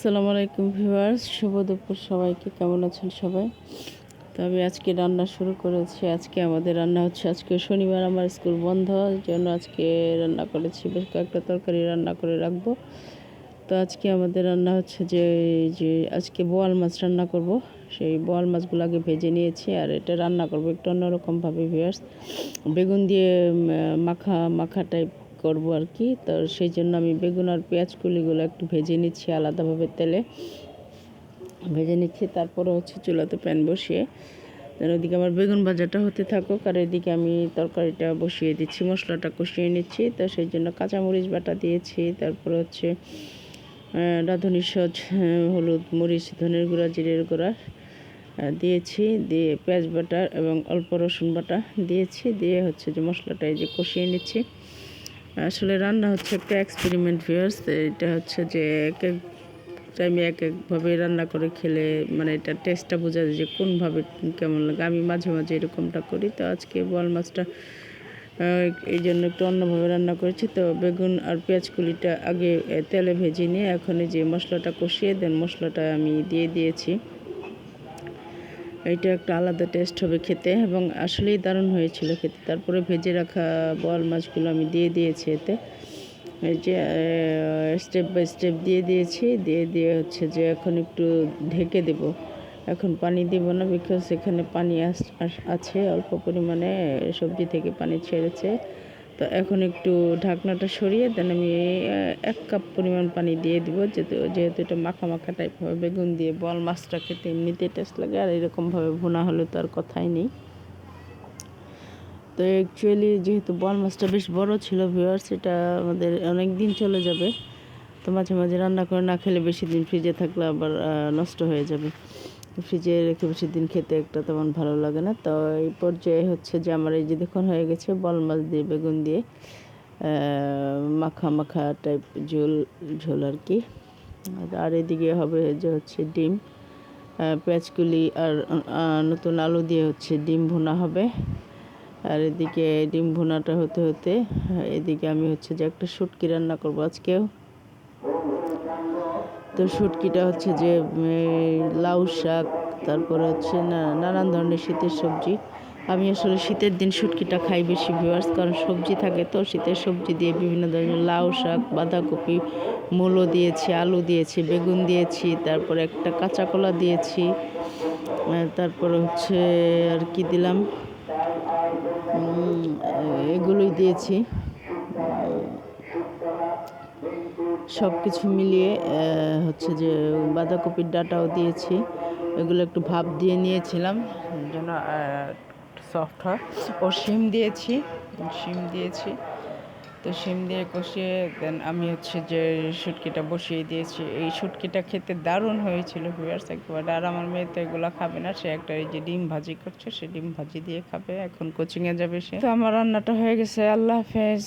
আসসালামু আলাইকুম ভিউয়ার্স, শুভ দুপুর সবাইকে। কেমন আছেন সবাই? তো আমি আজকে রান্না শুরু করেছি। আজকে আমাদের রান্না হচ্ছে, আজকে শনিবার আমার স্কুল বন্ধ জন্য আজকে রান্না করেছি। বেশ কয়েকটা তরকারি রান্না করে রাখব। তো আজকে আমাদের রান্না হচ্ছে যে যে আজকে বোয়াল মাছ রান্না করব। সেই বোয়াল মাছগুলো আগে ভেজে নিয়েছি আর এটা রান্না করব একটু অন্যরকমভাবে ভিউয়ার্স। বেগুন দিয়ে মাখা মাখা টাইপ করব আর কি। তো সেই জন্য আমি বেগুন আর পেঁয়াজ কুলিগুলো একটু ভেজে নিচ্ছি আলাদাভাবে তেলে। ভেজে নিচ্ছি, তারপরে হচ্ছে চুলাতে প্যান বসিয়ে। তার ওদিকে আমার বেগুন ভাজাটা হতে থাকুক আর এদিকে আমি তরকারিটা বসিয়ে দিচ্ছি, মশলাটা কষিয়ে নিচ্ছি। তো সেই জন্য কাঁচামরিচ বাটা দিয়েছি, তারপরে হচ্ছে রাঁধুনি সজ হলুদ, মরিচ, ধনের গুঁড়া, জিরের গুঁড়া দিয়েছি। দিয়ে পেঁয়াজ বাটা এবং অল্প রসুন বাটা দিয়েছি। দিয়ে হচ্ছে যে মশলাটা এই যে কষিয়ে নিচ্ছি। আসলে রান্না হচ্ছে একটা এক্সপেরিমেন্ট ভিউয়ার্স এটা হচ্ছে যে এক এক টাইমে এক একভাবে রান্না করে খেলে মানে এটা টেস্টটা বোঝা যায় যে কোনভাবে কেমন লাগে। আমি মাঝে মাঝে এরকমটা করি। তো আজকে বল মাছটা এই জন্য একটু অন্যভাবে রান্না করেছি। তো বেগুন আর পেঁয়াজ কুলিটা আগে তেলে ভেজে নিয়ে এখন যে মশলাটা কষিয়ে দেন মশলাটা আমি দিয়ে দিয়েছি। এইটা একটা আলাদা টেস্ট হবে খেতে এবং আসলেই দারুণ হয়েছিল খেতে। তারপরে ভেজে রাখা বল মাছগুলো আমি দিয়ে দিয়েছি এতে। এই যে স্টেপ বাই স্টেপ দিয়ে দিয়েছি, দিয়ে দিয়ে হচ্ছে যে এখন একটু ঢেকে দেব। এখন পানি দেব না বিকজ এখানে পানি আছে, অল্প পরিমাণে সবজি থেকে পানি ছেড়েছে। তো এখন একটু ঢাকনাটা সরিয়ে দেন, আমি এক কাপ পরিমাণ পানি দিয়ে দিব, যেহেতু যেহেতু এটা মাখা মাখা টাইপ হবে, বেগুন দিয়ে বল মাছটা খেতে এমনিতে টেস্ট লাগে, আর এরকমভাবে ভুনা হলে তো আর কথাই নেই। তো অ্যাকচুয়ালি যেহেতু বল মাছটা বেশ বড় ছিল ভিউয়ার্স এটা আমাদের অনেক দিন চলে যাবে, তো মাঝে মাঝে রান্না করে না খেলে বেশি দিন ফ্রিজে থাকলে আবার নষ্ট হয়ে যাবে। ফ্রিজে রেখে বেশি দিন খেতে একটা তেমন ভালো লাগে না। তো এই পর্যায়ে হচ্ছে যে আমার এই যে দেখুন হয়ে গেছে বল মাছ দিয়ে বেগুন দিয়ে মাখা মাখা টাইপ ঝোল ঝোল আর কি। আর- এদিকে হবে যে হচ্ছে ডিম আহ, পেঁয়াজকুলি আর নতুন আলু দিয়ে হচ্ছে ডিম ভুনা হবে। আর এদিকে ডিম ভুনাটা হতে হতে এদিকে আমি হচ্ছে যে একটা শুটকি রান্না করব আজকেও। তো শুটকিটা হচ্ছে যে লাউ শাক, তারপরে হচ্ছে নানান ধরনের শীতের সবজি। আমি আসলে শীতের দিন শুটকিটা খাই বেশি ভিউয়ার্স কারণ সবজি থাকে তো, শীতের সবজি দিয়ে বিভিন্ন ধরনের লাউ শাক, বাঁধাকপি, মূলো দিয়েছি, আলু দিয়েছি, বেগুন দিয়েছি, তারপরে একটা কাঁচা কলা দিয়েছি তারপরে হচ্ছে আর কি দিলাম? এগুলোই দিয়েছি। সব কিছু মিলিয়ে হচ্ছে যে বাঁধাকপির ডাটাও দিয়েছি। এগুলো একটু ভাপ দিয়ে নিয়েছিলাম যেন সফট হয়। ও শিম দিয়েছি শিম দিয়েছি। তো শিম দিয়ে কষিয়ে দেন আমি হচ্ছে যে শুটকিটা বসিয়ে দিয়েছি। এই শুটকিটা খেতে দারুণ হয়েছিল ভিউয়ার্স একেবারে। আর আমার মেয়ে তো এগুলো খাবে না, সে একটা এই যে ডিম ভাজি করছে, সে ডিম ভাজি দিয়ে খাবে। এখন কোচিংয়ে যাবে সে। তো আমার রান্নাটা হয়ে গেছে, আল্লাহ হাফেজ।